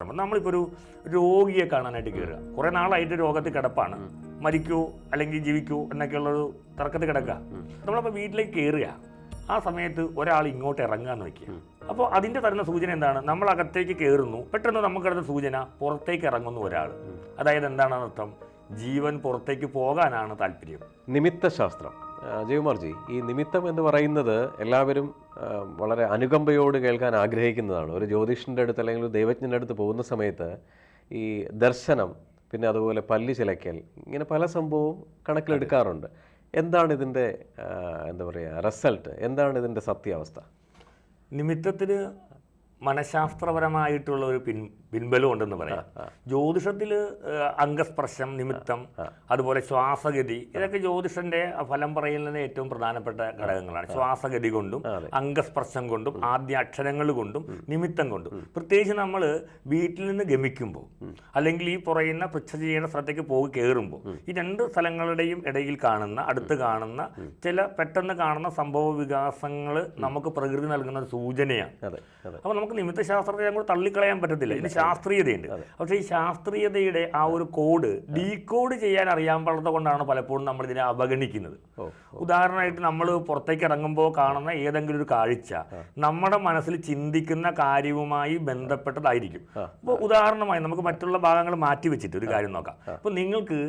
നമ്മളിപ്പോൾ ഒരു രോഗിയെ കാണാനായിട്ട് കയറുക കുറേ നാളായിട്ട് രോഗത്തിൽ കിടപ്പാണ്. മരിക്കൂ അല്ലെങ്കിൽ ജീവിക്കൂ എന്നൊക്കെയുള്ളൊരു തർക്കത്തിൽ കിടക്കുക. നമ്മളപ്പോൾ വീട്ടിലേക്ക് കയറുക ആ സമയത്ത് ഒരാൾ ഇങ്ങോട്ട് ഇറങ്ങാന്ന് വയ്ക്കുക അപ്പോൾ അതിന്റെ തരുന്ന സൂചന എന്താണ്? നമ്മൾ അകത്തേക്ക് കയറുന്നു പെട്ടെന്ന് നമുക്ക് അടുത്ത സൂചന പുറത്തേക്ക് ഇറങ്ങുന്നു ഒരാൾ. അതായത് എന്താണ് അർത്ഥം ജീവൻ പുറത്തേക്ക് പോകാനാണ് താല്പര്യം. നിമിത്ത ശാസ്ത്രം ആ, ജയകുമാർജി ഈ നിമിത്തം എന്ന് പറയുന്നത് എല്ലാവരും വളരെ അനുകമ്പയോട് കേൾക്കാൻ ആഗ്രഹിക്കുന്നതാണ്. ഒരു ജ്യോതിഷന്റെ അടുത്ത് അല്ലെങ്കിൽ ഒരു ദൈവജ്ഞന്റെ അടുത്ത് പോകുന്ന സമയത്ത് ഈ ദർശനം പിന്നെ അതുപോലെ പല്ലി ചിലയ്ക്കൽ ഇങ്ങനെ പല സംഭവവും കണക്കിലെടുക്കാറുണ്ട്. എന്താണ് ഇതിന്റെ എന്താ പറയുക റിസൾട്ട്? എന്താണ് ഇതിന്റെ സത്യാവസ്ഥ? നിമിത്തത്തിന് മനഃശാസ്ത്രപരമായിട്ടുള്ള ഒരു പിൻ പിൻബലം ഉണ്ടെന്ന് പറയാം ജ്യോതിഷത്തിൽ അംഗസ്പർശം നിമിത്തം അതുപോലെ ശ്വാസഗതി ഇതൊക്കെ ജ്യോതിഷന്റെ ഫലം പറയുന്നതിന് ഏറ്റവും പ്രധാനപ്പെട്ട ഘടകങ്ങളാണ്. ശ്വാസഗതി കൊണ്ടും അംഗസ്പർശം കൊണ്ടും ആദ്യ അക്ഷരങ്ങൾ കൊണ്ടും നിമിത്തം കൊണ്ടും. പ്രത്യേകിച്ച് നമ്മൾ വീട്ടിൽ നിന്ന് ഗമിക്കുമ്പോൾ അല്ലെങ്കിൽ ഈ പറയുന്ന പൃച്ഛ ചെയ്യുന്ന സ്ഥലത്തേക്ക് പോയി കയറുമ്പോൾ ഈ രണ്ട് സ്ഥലങ്ങളുടെയും ഇടയിൽ കാണുന്ന അടുത്ത് കാണുന്ന ചില പെട്ടെന്ന് കാണുന്ന സംഭവ വികാസങ്ങൾ നമുക്ക് പ്രകൃതി നൽകുന്ന സൂചനയാണ്. അപ്പോൾ നമുക്ക് നിമിത്ത ശാസ്ത്രത്തെ അങ്ങോട്ട് തള്ളിക്കളയാൻ പറ്റത്തില്ല. ഇതിന് ശാസ്ത്രീയതയുണ്ട്. പക്ഷേ ഈ ശാസ്ത്രീയതയുടെ ആ ഒരു കോഡ് ഡീകോഡ് ചെയ്യാൻ അറിയാൻ പാടുന്നത് കൊണ്ടാണ് പലപ്പോഴും നമ്മൾ ഇതിനെ അവഗണിക്കുന്നത് ഉദാഹരണമായിട്ട് നമ്മൾ പുറത്തേക്ക് ഇറങ്ങുമ്പോൾ കാണുന്ന ഏതെങ്കിലും ഒരു കാഴ്ച നമ്മുടെ മനസ്സിൽ ചിന്തിക്കുന്ന കാര്യവുമായി ബന്ധപ്പെട്ടതായിരിക്കും. അപ്പോൾ ഉദാഹരണമായി നമുക്ക് മറ്റുള്ള ഭാഗങ്ങൾ മാറ്റി വെച്ചിട്ട് ഒരു കാര്യം നോക്കാം. അപ്പോൾ നിങ്ങൾക്ക്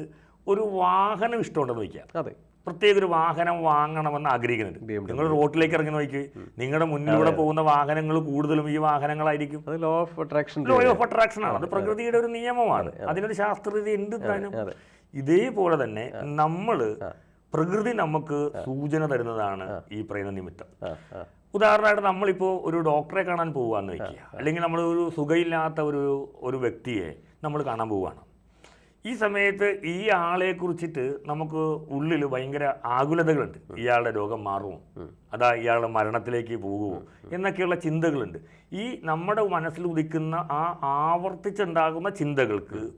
ഒരു വാഹനം ഇഷ്ടമുണ്ടെന്ന് വയ്ക്കുക അതെ. പ്രത്യേക ഒരു വാഹനം വാങ്ങണമെന്ന് ആഗ്രഹിക്കുന്നുണ്ട്. നിങ്ങൾ റോട്ടിലേക്ക് ഇറങ്ങി നോക്കി നിങ്ങളുടെ മുന്നിലൂടെ പോകുന്ന വാഹനങ്ങൾ കൂടുതലും ഈ വാഹനങ്ങളായിരിക്കും. Law of attraction law of attraction ആണ്. അത് പ്രകൃതിയുടെ ഒരു നിയമമാണ്. അതിനൊരു ശാസ്ത്രീയത ഉണ്ട് താനും. ഇതേപോലെ തന്നെ നമ്മൾ പ്രകൃതി നമുക്ക് സൂചന തരുന്നതാണ് ഈ പറയുന്ന നിമിത്തം. ഉദാഹരണമായിട്ട് നമ്മളിപ്പോൾ ഒരു ഡോക്ടറെ കാണാൻ പോവുകയെന്ന് വെക്കുക. അല്ലെങ്കിൽ നമ്മൾ ഒരു സുഖമില്ലാത്ത ഒരു ഒരു വ്യക്തിയെ നമ്മൾ കാണാൻ പോവുകയാണ് ഈ സമയത്ത് ഈ ആളെ കുറിച്ചിട്ട് നമുക്ക് ഉള്ളിൽ ഭയങ്കര ആകുലതകളുണ്ട്. ഇയാളുടെ രോഗം മാറുമോ? അതാ ഇയാളുടെ മരണത്തിലേക്ക് പോകുമോ? എന്നൊക്കെയുള്ള ചിന്തകളുണ്ട്. ഈ നമ്മുടെ മനസ്സിൽ ഉദിക്കുന്ന ആ ആവർത്തിച്ചുണ്ടാകുന്ന ചിന്തകൾക്ക്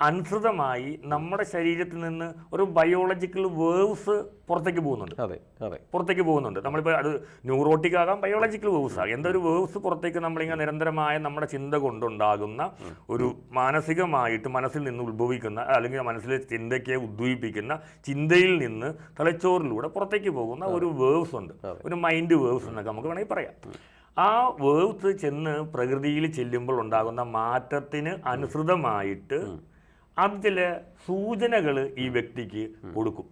അനുസൃതമായി നമ്മുടെ ശരീരത്തിൽ നിന്ന് ഒരു ബയോളജിക്കൽ വേവ്സ് പുറത്തേക്ക് പോകുന്നുണ്ട്. അതെ അതെ. പുറത്തേക്ക് പോകുന്നുണ്ട്. നമ്മളിപ്പോൾ അത് ന്യൂറോട്ടിക് ആകാം ബയോളജിക്കൽ വേവ്സ് ആകാം. എന്തൊരു വേവ്സ് പുറത്തേക്ക് നമ്മളിങ്ങനെ നിരന്തരമായ നമ്മുടെ ചിന്ത കൊണ്ടുണ്ടാകുന്ന ഒരു മാനസികമായിട്ട് മനസ്സിൽ നിന്ന് ഉത്ഭവിക്കുന്ന അല്ലെങ്കിൽ മനസ്സിലെ ചിന്തയ്ക്ക് ഉദ്വീപിക്കുന്ന ചിന്തയിൽ നിന്ന് തലച്ചോറിലൂടെ പുറത്തേക്ക് പോകുന്ന ഒരു വേവ്സ് ഉണ്ട്. ഒരു മൈൻഡ് വേവ്സ് എന്നൊക്കെ നമുക്ക് വേണമെങ്കിൽ പറയാം. ആ വേവ്സ് ചെന്ന് പ്രകൃതിയിൽ ചെല്ലുമ്പോൾ ഉണ്ടാകുന്ന മാറ്റത്തിന് അനുസൃതമായിട്ട് അത് ചില സൂചനകൾ ഈ വ്യക്തിക്ക് കൊടുക്കും.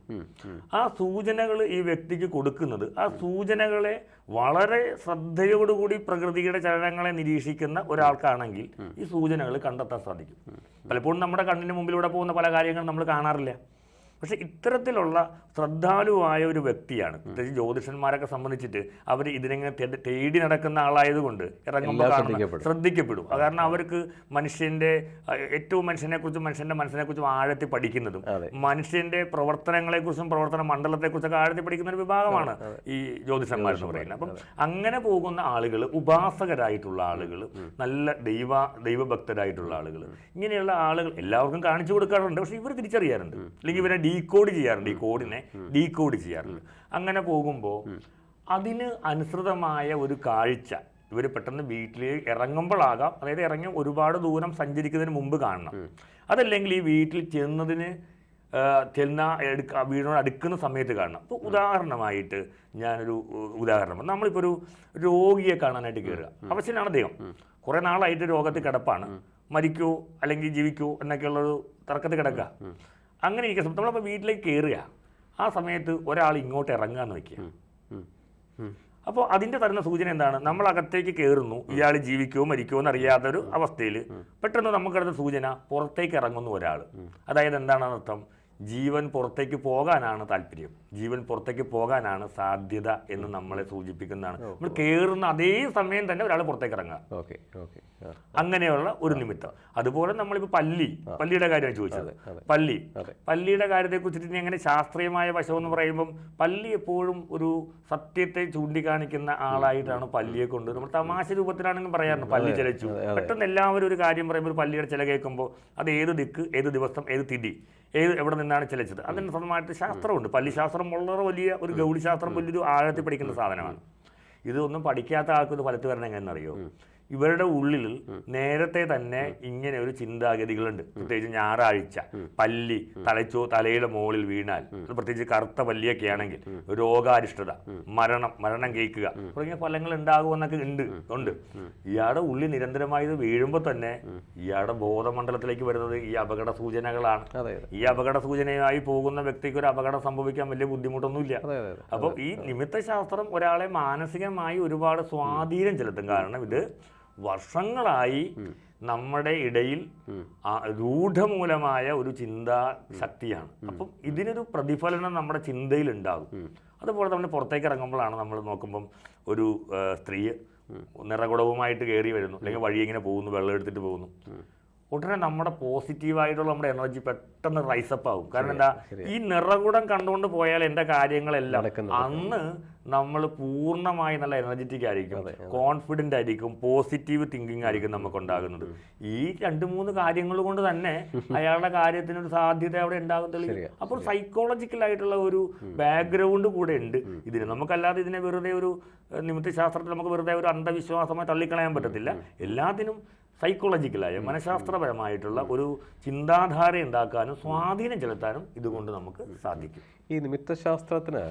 ആ സൂചനകൾ ഈ വ്യക്തിക്ക് കൊടുക്കുന്നത് ആ സൂചനകളെ വളരെ ശ്രദ്ധയോടുകൂടി പ്രകൃതിയുടെ ചലനങ്ങളെ നിരീക്ഷിക്കുന്ന ഒരാൾക്കാണെങ്കിൽ ഈ സൂചനകൾ കണ്ടെത്താൻ സാധിക്കും. പലപ്പോഴും നമ്മുടെ കണ്ണിന് മുമ്പിലൂടെ പോകുന്ന പല കാര്യങ്ങളും നമ്മൾ കാണാറില്ല. പക്ഷെ ഇത്തരത്തിലുള്ള ശ്രദ്ധാലുവായ ഒരു വ്യക്തിയാണ്. പ്രത്യേകിച്ച് ജ്യോതിഷന്മാരൊക്കെ സംബന്ധിച്ചിട്ട് അവർ ഇതിനെങ്ങനെ തേടി നടക്കുന്ന ആളായതുകൊണ്ട് ഇറങ്ങുമ്പോൾ കാണുന്ന ശ്രദ്ധിക്കപ്പെടും. കാരണം അവർക്ക് മനുഷ്യന്റെ ഏറ്റവും മനുഷ്യനെക്കുറിച്ചും മനുഷ്യന്റെ മനുഷ്യന്റെ മനസ്സിനെ കുറിച്ചും ആഴത്തിൽ പഠിക്കുന്നതും മനുഷ്യന്റെ മനുഷ്യന്റെ പ്രവർത്തനങ്ങളെക്കുറിച്ചും പ്രവർത്തന മണ്ഡലത്തെക്കുറിച്ചൊക്കെ ആഴത്തിൽ പഠിക്കുന്ന ഒരു വിഭാഗമാണ് ഈ ജ്യോതിഷന്മാർ എന്ന് പറയുന്നത്. അപ്പം അങ്ങനെ പോകുന്ന ആളുകൾ ഉപാസകരായിട്ടുള്ള ആളുകൾ നല്ല ദൈവ ദൈവഭക്തരായിട്ടുള്ള ആളുകൾ ഇങ്ങനെയുള്ള ആളുകൾ എല്ലാവർക്കും കാണിച്ചു കൊടുക്കാറുണ്ട്. പക്ഷേ ഇവർ തിരിച്ചറിയാറുണ്ട്. അല്ലെങ്കിൽ ഇവരെ ഡീകോഡ് ചെയ്യാറുണ്ട് ഈ കോഡിനെ ഡീകോഡ് ചെയ്യാറുണ്ട്. അങ്ങനെ പോകുമ്പോൾ അതിന് അനുസൃതമായ ഒരു കാഴ്ച ഇവർ പെട്ടെന്ന് വീട്ടിൽ ഇറങ്ങുമ്പോഴാകാം അതായത് ഇറങ്ങി ഒരുപാട് ദൂരം സഞ്ചരിക്കുന്നതിന് മുമ്പ് കാണണം. അതല്ലെങ്കിൽ ഈ വീട്ടിൽ ചെന്നതിന് ചെന്ന എടുക്ക വീടിനോട് അടുക്കുന്ന സമയത്ത് കാണണം. അപ്പോൾ ഉദാഹരണമായിട്ട് ഞാനൊരു ഉദാഹരണം. നമ്മളിപ്പോൾ ഒരു രോഗിയെ കാണാനായിട്ട് കയറുക അവശനാണ് അദ്ദേഹം കുറേ നാളായിട്ട് രോഗത്തിൽ കിടപ്പാണ്. മരിക്കോ അല്ലെങ്കിൽ ജീവിക്കോ എന്നൊക്കെയുള്ളൊരു തർക്കത്തിൽ കിടക്കുക. അങ്ങനെ ഇരിക്കുക നമ്മളപ്പോൾ വീട്ടിലേക്ക് കയറുക ആ സമയത്ത് ഒരാൾ ഇങ്ങോട്ട് ഇറങ്ങുക എന്ന്. ഉം. അപ്പോൾ അതിന്റെ തരുന്ന സൂചന എന്താണ്? നമ്മൾ അകത്തേക്ക് കയറുന്നു ഇയാൾ ജീവിക്കുമോ മരിക്കുമോ എന്നറിയാത്തൊരു അവസ്ഥയിൽ പെട്ടെന്ന് നമുക്കടുത്ത സൂചന പുറത്തേക്ക് ഇറങ്ങുന്നു ഒരാൾ. അതായത് എന്താണ് അർത്ഥം ജീവൻ പുറത്തേക്ക് പോകാനാണ് താല്പര്യം. ജീവൻ പുറത്തേക്ക് പോകാനാണ് സാധ്യത എന്ന് നമ്മളെ സൂചിപ്പിക്കുന്നതാണ്. നമ്മൾ കയറുന്ന അതേ സമയം തന്നെ ഒരാൾ പുറത്തേക്ക് ഇറങ്ങുക. Okay okay. അങ്ങനെയുള്ള ഒരു നിമിത്തം. അതുപോലെ നമ്മളിപ്പോൾ പല്ലി പല്ലിയുടെ കാര്യമാണ് ചോദിച്ചത്. പല്ലി. പല്ലിയുടെ കാര്യത്തെക്കുറിച്ചിട്ട് ഇനി അങ്ങനെ ശാസ്ത്രീയമായ വശം എന്ന് പറയുമ്പം പല്ലി എപ്പോഴും ഒരു സത്യത്തെ ചൂണ്ടിക്കാണിക്കുന്ന ആളായിട്ടാണ് പല്ലിയെ കൊണ്ട് നമ്മൾ തമാശ രൂപത്തിലാണെങ്കിലും പറയാറുണ്ട് പല്ലി ചിലച്ചു. പെട്ടെന്ന് എല്ലാവരും ഒരു കാര്യം പറയുമ്പോൾ പല്ലിയുടെ ചില കേൾക്കുമ്പോൾ അത് ഏത് ദിക്ക് ഏത് ദിവസം ഏത് തിഥി ഏത് എവിടെ നിന്നാണ് ചിലച്ചത്? അതിന് സ്വന്തമായിട്ട് ശാസ്ത്രമുണ്ട് പല്ലിശാസ്ത്രം വളരെ വലിയ ഒരു ഗൗളിശാസ്ത്രം വലിയൊരു ആഴത്തിൽ പഠിക്കുന്ന സാധനമാണ്. ഇതൊന്നും പഠിക്കാത്ത ആൾക്ക് ഇത് ഫലത്ത് വരണം എങ്ങനെയെന്നറിയോ? ഇവരുടെ ഉള്ളിൽ നേരത്തെ തന്നെ ഇങ്ങനെ ഒരു ചിന്താഗതികളുണ്ട്. പ്രത്യേകിച്ച് ഞായറാഴ്ച പല്ലി തലച്ചോ തലയുടെ മുകളിൽ വീണാൽ അത് പ്രത്യേകിച്ച് കറുത്ത പല്ലിയൊക്കെ ആണെങ്കിൽ രോഗാരിഷ്ടത മരണം മരണം കേൾക്കുക തുടങ്ങിയ ഫലങ്ങൾ ഉണ്ടാകുമെന്നൊക്കെ ഉണ്ട് ഉണ്ട്. ഇയാളുടെ ഉള്ളിൽ നിരന്തരമായി ഇത് വീഴുമ്പോൾ തന്നെ ഇയാളുടെ ബോധമണ്ഡലത്തിലേക്ക് വരുന്നത് ഈ അപകട സൂചനകളാണ്. ഈ അപകട സൂചനയായി പോകുന്ന വ്യക്തിക്ക് ഒരു അപകടം സംഭവിക്കാൻ വലിയ ബുദ്ധിമുട്ടൊന്നുമില്ല. അപ്പോൾ ഈ നിമിത്തശാസ്ത്രം ഒരാളെ മാനസികമായി ഒരുപാട് സ്വാധീനം ചെലുത്തും. കാരണം ഇത് വർഷങ്ങളായി നമ്മുടെ ഇടയിൽ രൂഢമൂലമായ ഒരു ചിന്താ ശക്തിയാണ്. അപ്പം ഇതിനൊരു പ്രതിഫലനം നമ്മുടെ ചിന്തയിൽ ഉണ്ടാകും അതുപോലെ നമ്മൾ പുറത്തേക്ക് ഇറങ്ങുമ്പോഴാണ് നമ്മൾ നോക്കുമ്പം ഒരു സ്ത്രീ നിറകുടവുമായിട്ട് കയറി വരുന്നു. അല്ലെങ്കിൽ വഴി ഇങ്ങനെ പോകുന്നു? വെള്ളം എടുത്തിട്ട് പോകുന്നു. ഉടനെ നമ്മുടെ പോസിറ്റീവായിട്ടുള്ള നമ്മുടെ എനർജി പെട്ടെന്ന് റൈസപ്പ് ആവും. കാരണം എന്താ? ഈ നിറകുടം കണ്ടുകൊണ്ട് പോയാൽ എന്റെ കാര്യങ്ങളെല്ലാം അന്ന് നമ്മൾ പൂർണമായി നല്ല എനർജറ്റിക് ആയിരിക്കും കോൺഫിഡന്റ് ആയിരിക്കും പോസിറ്റീവ് തിങ്കിങ് ആയിരിക്കും നമുക്ക് ഉണ്ടാകുന്നത്. ഈ രണ്ട് മൂന്ന് കാര്യങ്ങൾ കൊണ്ട് തന്നെ അയാളുടെ കാര്യത്തിനൊരു സാധ്യത അവിടെ ഉണ്ടാകും തെളിയും അപ്പോൾ സൈക്കോളജിക്കൽ ആയിട്ടുള്ള ഒരു ബാക്ക്ഗ്രൗണ്ട് കൂടെ ഉണ്ട്. ഇതിന് നമുക്കല്ലാതെ ഇതിനെ വെറുതെ ഒരു നിമിത്തശാസ്ത്രത്തിൽ നമുക്ക് വെറുതെ ഒരു അന്ധവിശ്വാസമായി തള്ളിക്കളയാൻ പറ്റത്തില്ല. എല്ലാത്തിനും സൈക്കോളജിക്കലായ മനഃശാസ്ത്രപരമായിട്ടുള്ള ഒരു ചിന്താധാര ഉണ്ടാക്കാനും സ്വാധീനം ചെലുത്താനും ഇതുകൊണ്ട് നമുക്ക് സാധിക്കും. ഈ നിമിത്തശാസ്ത്രത്തിന്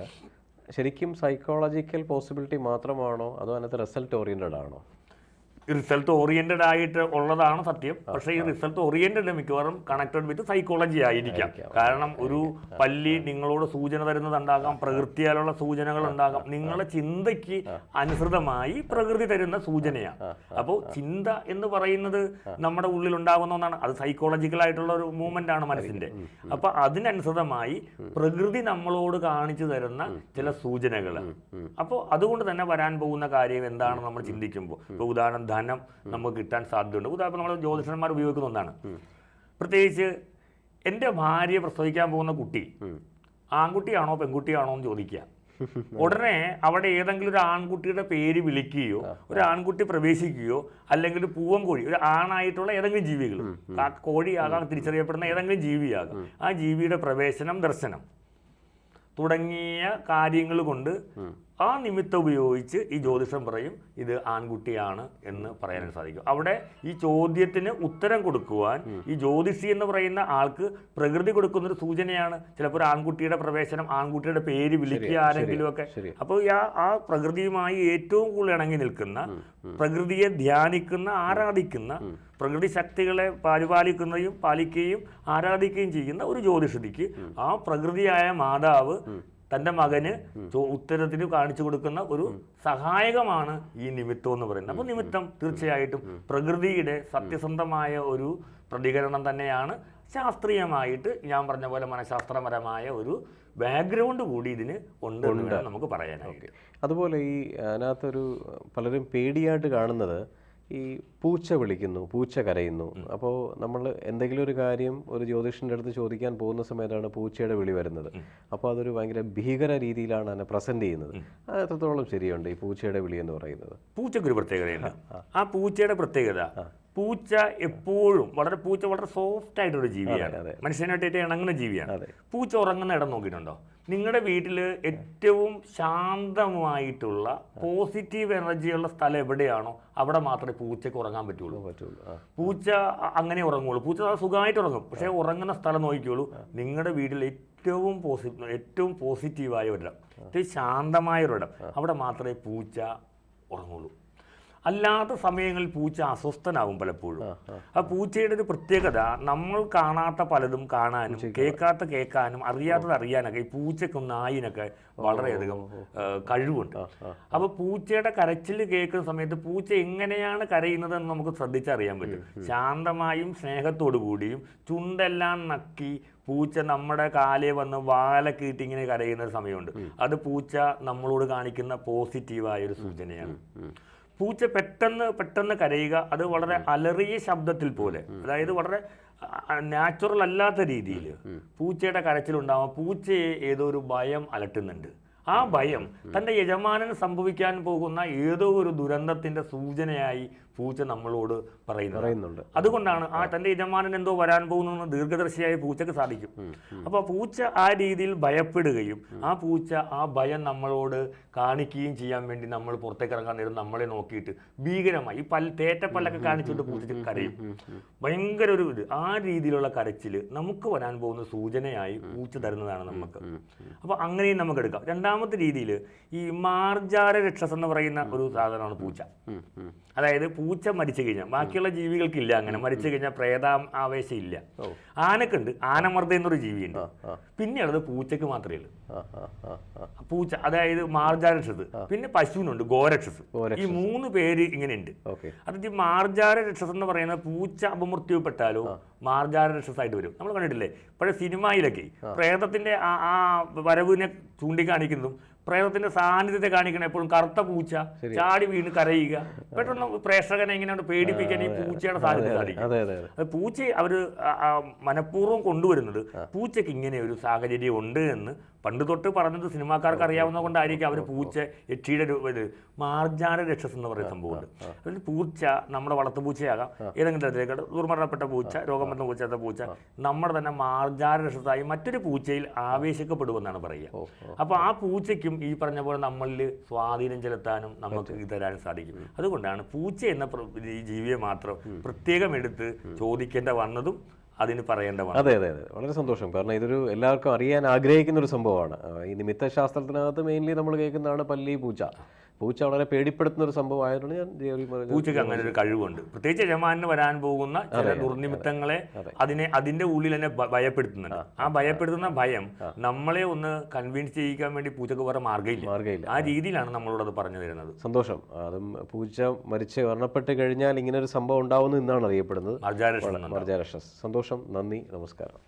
ശരിക്കും സൈക്കോളജിക്കൽ പോസിബിലിറ്റി മാത്രമാണോ അതോ അതിനകത്ത് റിസൾട്ട് ഓറിയന്റഡ് ആണോ? റിസൾട്ട് ഓറിയന്റഡ് ആയിട്ട് ഉള്ളതാണ് സത്യം. പക്ഷേ ഈ റിസൾട്ട് ഓറിയന്റഡ് മിക്കവാറും കണക്റ്റഡ് വിത്ത് സൈക്കോളജി ആയിരിക്കാം. കാരണം ഒരു പല്ലി നിങ്ങളോട് സൂചന തരുന്നതുണ്ടാകാം പ്രകൃതിയാലുള്ള സൂചനകൾ ഉണ്ടാകാം. നിങ്ങളുടെ ചിന്തയ്ക്ക് അനുസൃതമായി പ്രകൃതി തരുന്ന സൂചനയാണ് അപ്പോൾ ചിന്ത എന്ന് പറയുന്നത് നമ്മുടെ ഉള്ളിൽ ഉണ്ടാകുന്ന ഒന്നാണ്. അത് സൈക്കോളജിക്കൽ ആയിട്ടുള്ള ഒരു മൂവ്മെന്റ് ആണ് മനസ്സിന്റെ. അപ്പൊ അതിനനുസൃതമായി പ്രകൃതി നമ്മളോട് കാണിച്ചു തരുന്ന ചില സൂചനകൾ അപ്പോൾ അതുകൊണ്ട് തന്നെ വരാൻ പോകുന്ന കാര്യം എന്താണ് നമ്മൾ ചിന്തിക്കുമ്പോൾ ഇപ്പോൾ ഉദാഹരണം ധനം നമുക്ക് കിട്ടാൻ സാധ്യതയുണ്ട്. ഉദാഹരണം നമ്മൾ ജ്യോതിഷന്മാർ ഉപയോഗിക്കുന്ന ഒന്നാണ്. പ്രത്യേകിച്ച് എന്റെ ഭാര്യ പ്രസവിക്കാൻ പോകുന്ന കുട്ടി ആൺകുട്ടിയാണോ പെൺകുട്ടിയാണോ എന്ന് ചോദിക്കുക. ഉടനെ അവിടെ ഏതെങ്കിലും ഒരു ആൺകുട്ടിയുടെ പേര് വിളിക്കുകയോ ഒരു ആൺകുട്ടി പ്രവേശിക്കുകയോ അല്ലെങ്കിൽ ഒരു പൂവൻ കോഴി ഒരു ആണായിട്ടുള്ള ഏതെങ്കിലും ജീവികൾ കോഴിയാകാം തിരിച്ചറിയപ്പെടുന്ന ഏതെങ്കിലും ജീവിയാകാം. ആ ജീവിയുടെ പ്രവേശനം ദർശനം തുടങ്ങിയ കാര്യങ്ങൾ കൊണ്ട് ആ നിമിത്തം ഉപയോഗിച്ച് ഈ ജ്യോതിഷം പറയും ഇത് ആൺകുട്ടിയാണ് എന്ന് പറയാൻ സാധിക്കും. അവിടെ ഈ ചോദ്യത്തിന് ഉത്തരം കൊടുക്കുവാൻ ഈ ജ്യോതിഷി എന്ന് പറയുന്ന ആൾക്ക് പ്രകൃതി കൊടുക്കുന്ന ഒരു സൂചനയാണ്. ചിലപ്പോൾ ഒരു ആൺകുട്ടിയുടെ പ്രവേശനം ആൺകുട്ടിയുടെ പേര് വിളിക്കുക ആരെങ്കിലും ഒക്കെ. അപ്പോൾ ആ ആ പ്രകൃതിയുമായി ഏറ്റവും കൂടുതൽ ഇണങ്ങി നിൽക്കുന്ന പ്രകൃതിയെ ധ്യാനിക്കുന്ന ആരാധിക്കുന്ന പ്രകൃതി ശക്തികളെ പരിപാലിക്കുന്നതും പാലിക്കുകയും ആരാധിക്കുകയും ചെയ്യുന്ന ഒരു ജ്യോതിഷതിക്ക് ആ പ്രകൃതിയായ മാതാവ് തന്റെ മകന് ഉത്തരത്തിന് കാണിച്ചു കൊടുക്കുന്ന ഒരു സഹായകമാണ് ഈ നിമിത്തം എന്ന് പറയുന്നത്. അപ്പോൾ നിമിത്തം തീർച്ചയായിട്ടും പ്രകൃതിയുടെ സത്യസന്ധമായ ഒരു പ്രതികരണം തന്നെയാണ് ശാസ്ത്രീയമായിട്ട് ഞാൻ പറഞ്ഞ പോലെ മനഃശാസ്ത്രപരമായ ഒരു ബാക്ക്ഗ്രൗണ്ട് കൂടി ഇതിന് ഉണ്ട് നമുക്ക് പറയാനായിട്ട്. അതുപോലെ ഈ അതിനകത്തൊരു പലരും പേടിയായിട്ട് കാണുന്നത് ഈ പൂച്ച വിളിക്കുന്നു പൂച്ച കരയുന്നു. അപ്പോൾ നമ്മൾ എന്തെങ്കിലും ഒരു കാര്യം ഒരു ജ്യോതിഷന്റെ അടുത്ത് ചോദിക്കാൻ പോകുന്ന സമയത്താണ് പൂച്ചയുടെ വിളി വരുന്നത്. അപ്പോൾ അതൊരു ഭയങ്കര ഭീകര രീതിയിലാണ് അതിനെ പ്രസന്റ് ചെയ്യുന്നത്. അത് എത്രത്തോളം ശരിയുണ്ട് ഈ പൂച്ചയുടെ വിളി എന്ന് പറയുന്നത്? പൂച്ചയ്ക്കൊരു പ്രത്യേകതയുണ്ട് ആ പൂച്ചയുടെ പ്രത്യേകത പൂച്ച എപ്പോഴും വളരെ പൂച്ച വളരെ സോഫ്റ്റ് ആയിട്ടൊരു ജീവിയാണ്. മനുഷ്യനായിട്ട് ഇണങ്ങുന്ന ജീവിയാണ്. പൂച്ച ഉറങ്ങുന്ന ഇടം നോക്കിയിട്ടുണ്ടോ? നിങ്ങളുടെ വീട്ടിൽ ഏറ്റവും ശാന്തമായിട്ടുള്ള പോസിറ്റീവ് എനർജിയുള്ള സ്ഥലം എവിടെയാണോ അവിടെ മാത്രമേ പൂച്ചയ്ക്ക് ഉറങ്ങാൻ പറ്റുള്ളൂ. പറ്റുള്ളൂ. പൂച്ച അങ്ങനെ ഉറങ്ങുള്ളൂ. പൂച്ച സുഖമായിട്ട് ഉറങ്ങും. പക്ഷേ ഉറങ്ങുന്ന സ്ഥലം നോക്കിക്കോളൂ. നിങ്ങളുടെ വീട്ടിൽ ഏറ്റവും പോസിറ്റീവ് ഏറ്റവും പോസിറ്റീവായ ഒരിടം. ഏറ്റവും ശാന്തമായ ഒരിടം. അവിടെ മാത്രമേ പൂച്ച ഉറങ്ങുള്ളൂ. അല്ലാത്ത സമയങ്ങളിൽ പൂച്ച അസ്വസ്ഥനാവും പലപ്പോഴും. ആ പൂച്ചയുടെ ഒരു പ്രത്യേകത നമ്മൾ കാണാത്ത പലതും കാണാനും കേൾക്കാത്ത കേൾക്കാനും അറിയാത്തത് അറിയാനൊക്കെ ഈ പൂച്ചക്കും നായിനൊക്കെ വളരെയധികം കഴിവുണ്ട്. അപ്പൊ പൂച്ചയുടെ കരച്ചിൽ കേൾക്കുന്ന സമയത്ത് പൂച്ച എങ്ങനെയാണ് കരയുന്നത് എന്ന് നമുക്ക് ശ്രദ്ധിച്ചറിയാൻ പറ്റും. ശാന്തമായും സ്നേഹത്തോടു കൂടിയും ചുണ്ടെല്ലാം നക്കി പൂച്ച നമ്മുടെ കാലേ വന്ന് വാലൊക്കെ ഇട്ട് ഇങ്ങനെ കരയുന്ന ഒരു സമയമുണ്ട് അത് പൂച്ച നമ്മളോട് കാണിക്കുന്ന പോസിറ്റീവായ ഒരു സൂചനയാണ്. പൂച്ച പെട്ടെന്ന് പെട്ടെന്ന് കരയുക അത് വളരെ അലറിയ ശബ്ദത്തിൽ പോലെ. അതായത് വളരെ നാച്ചുറൽ അല്ലാത്ത രീതിയിൽ പൂച്ചയുടെ കരച്ചിലുണ്ടാവുക പൂച്ചയെ ഏതോ ഒരു ഭയം അലട്ടുന്നുണ്ട്. ആ ഭയം തന്റെ യജമാനന് സംഭവിക്കാൻ പോകുന്ന ഏതോ ഒരു ദുരന്തത്തിന്റെ സൂചനയായി പൂച്ച നമ്മളോട് പറയുന്നത്. പറയുന്നുണ്ട്. അതുകൊണ്ടാണ് ആ തന്റെ യജമാനൻ എന്തോ വരാൻ പോകുന്നു എന്ന് ദീർഘദർശിയായ പൂച്ചക്ക് സാധിക്കും. അപ്പോൾ പൂച്ച ആ രീതിയിൽ ഭയപ്പെടുകയും ആ പൂച്ച ആ ഭയം നമ്മളോട് കാണിക്കുകയും ചെയ്യാൻ വേണ്ടി നമ്മൾ പുറത്തേക്ക് ഇറങ്ങാൻ നേരം നമ്മളെ നോക്കിയിട്ട് ഭീകരമായി ഈ പൽ തേറ്റപ്പല്ലൊക്കെ കാണിച്ചുകൊണ്ട് പൂച്ച കരയും. ഭയങ്കര ഒരു ഇത്. ആ രീതിയിലുള്ള കരച്ചിൽ നമുക്ക് വരാൻ പോകുന്ന സൂചനയായി പൂച്ച തരുന്നതാണ് നമുക്ക്. അപ്പോൾ അങ്ങനെയും നമുക്ക് എടുക്കാം. രണ്ടാമത്തെ രീതിയിൽ ഈ മാർജാര രക്ഷസ് എന്ന് പറയുന്ന ഒരു സാധനമാണ് പൂച്ച. അതായത് ഉം. പൂച്ച മരിച്ചു കഴിഞ്ഞാൽ ബാക്കിയുള്ള ജീവികൾക്കില്ല അങ്ങനെ. മരിച്ചു കഴിഞ്ഞാൽ പ്രേത ആവേശം ഇല്ല ആനക്കുണ്ട്. ആനമർദ്ദ എന്നൊരു ജീവിയുണ്ട്. പിന്നെ പിന്നെയുള്ളത് പൂച്ചക്ക് മാത്രമേ ഉള്ളൂ. പൂച്ച അതായത് മാർജാരക്ഷസ്. പിന്നെ പശുവിനുണ്ട് ഗോരക്ഷസ്. ഈ മൂന്ന് പേര് ഇങ്ങനെയുണ്ട്. അതായത് അത് ഈ മാർജാര രക്ഷസ് എന്ന് പറയുന്നത് പൂച്ച അപമൃത്യുപ്പെട്ടാലോ മാർജാര രക്ഷസായിട്ട് വരും. നമ്മൾ കണ്ടിട്ടില്ലേ? പഴയ സിനിമയിലൊക്കെ പ്രേതത്തിന്റെ ആ ആ വരവിനെ ചൂണ്ടിക്കാണിക്കുന്നതും പ്രേതത്തിന്റെ സാന്നിധ്യത്തെ കാണിക്കണം. എപ്പോഴും കറുത്ത പൂച്ച ചാടി വീണ് കരയുക. പെട്ടെന്ന് പ്രേക്ഷകനെ എങ്ങനെയാണ് പേടിപ്പിക്കാൻ ഈ പൂച്ചയുടെ സാന്നിധ്യം കാണിക്കുക പൂച്ച അവർ മനഃപൂർവം കൊണ്ടുവരുന്നത് പൂച്ചയ്ക്ക് ഇങ്ങനെ ഒരു സാഹചര്യം ഉണ്ട് എന്ന് പണ്ട് തൊട്ട് പറഞ്ഞത് സിനിമാക്കാർക്ക് അറിയാവുന്ന കൊണ്ടായിരിക്കും അവർ പൂച്ച യക്ഷിയുടെ ഒരു മാർജാന രക്ഷസ് എന്ന് പറയുന്ന സംഭവമുണ്ട് അതിൽ പൂച്ച നമ്മുടെ വളർത്തു പൂച്ചയാകാം. ഏതെങ്കിലും തരത്തിലേക്ക് ദുർമരണപ്പെട്ട പൂച്ച രോഗം വന്ന പൂച്ച പൂച്ച നമ്മുടെ തന്നെ മാർജാന രക്ഷസായി മറ്റൊരു പൂച്ചയിൽ ആവേശിക്കപ്പെടുമെന്നാണ് പറയുക. അപ്പോൾ ആ പൂച്ചയ്ക്കും ഈ പറഞ്ഞ പോലെ നമ്മളിൽ സ്വാധീനം ചെലുത്താനും നമുക്ക് ഇത് തരാനും സാധിക്കും. അതുകൊണ്ടാണ് പൂച്ച എന്ന ജീവിയെ മാത്രം പ്രത്യേകം എടുത്ത് ചോദിക്കേണ്ട വന്നതും അതിന് പറയേണ്ട അതെ അതെ അതെ. വളരെ സന്തോഷം. കാരണം ഇതൊരു എല്ലാവർക്കും അറിയാൻ ആഗ്രഹിക്കുന്ന ഒരു സംഭവമാണ്. ഈ നിമിത്ത ശാസ്ത്രത്തിനകത്ത് മെയിൻലി നമ്മൾ കേൾക്കുന്നതാണ് പല്ലി പൂച്ച. പൂച്ച വളരെ പേടിപ്പെടുത്തുന്ന ഒരു സംഭവം ആയതുകൊണ്ട് ഞാൻ പൂച്ചയ്ക്ക് അങ്ങനെ ഒരു കഴിവുണ്ട്. പ്രത്യേകിച്ച് യജമാനിന് വരാൻ പോകുന്ന ചില ദുർനിമിത്തങ്ങളെ അതിനെ അതിന്റെ ഉള്ളിൽ തന്നെ ഭയപ്പെടുത്തുന്നുണ്ട്. ആ ഭയപ്പെടുത്തുന്ന ഭയം നമ്മളെ ഒന്ന് കൺവിൻസ് ചെയ്യിക്കാൻ വേണ്ടി പൂച്ചക്ക് വേറെ മാർഗമില്ല. മാർഗമില്ല. ആ രീതിയിലാണ് നമ്മളോട് അത് പറഞ്ഞു തരുന്നത്. സന്തോഷം. അതും പൂച്ച മരിച്ച് മരണപ്പെട്ട് കഴിഞ്ഞാൽ ഇങ്ങനെ ഒരു സംഭവം ഉണ്ടാവുന്നു എന്നാണ് അറിയപ്പെടുന്നത്. സന്തോഷം. നന്ദി. നമസ്കാരം.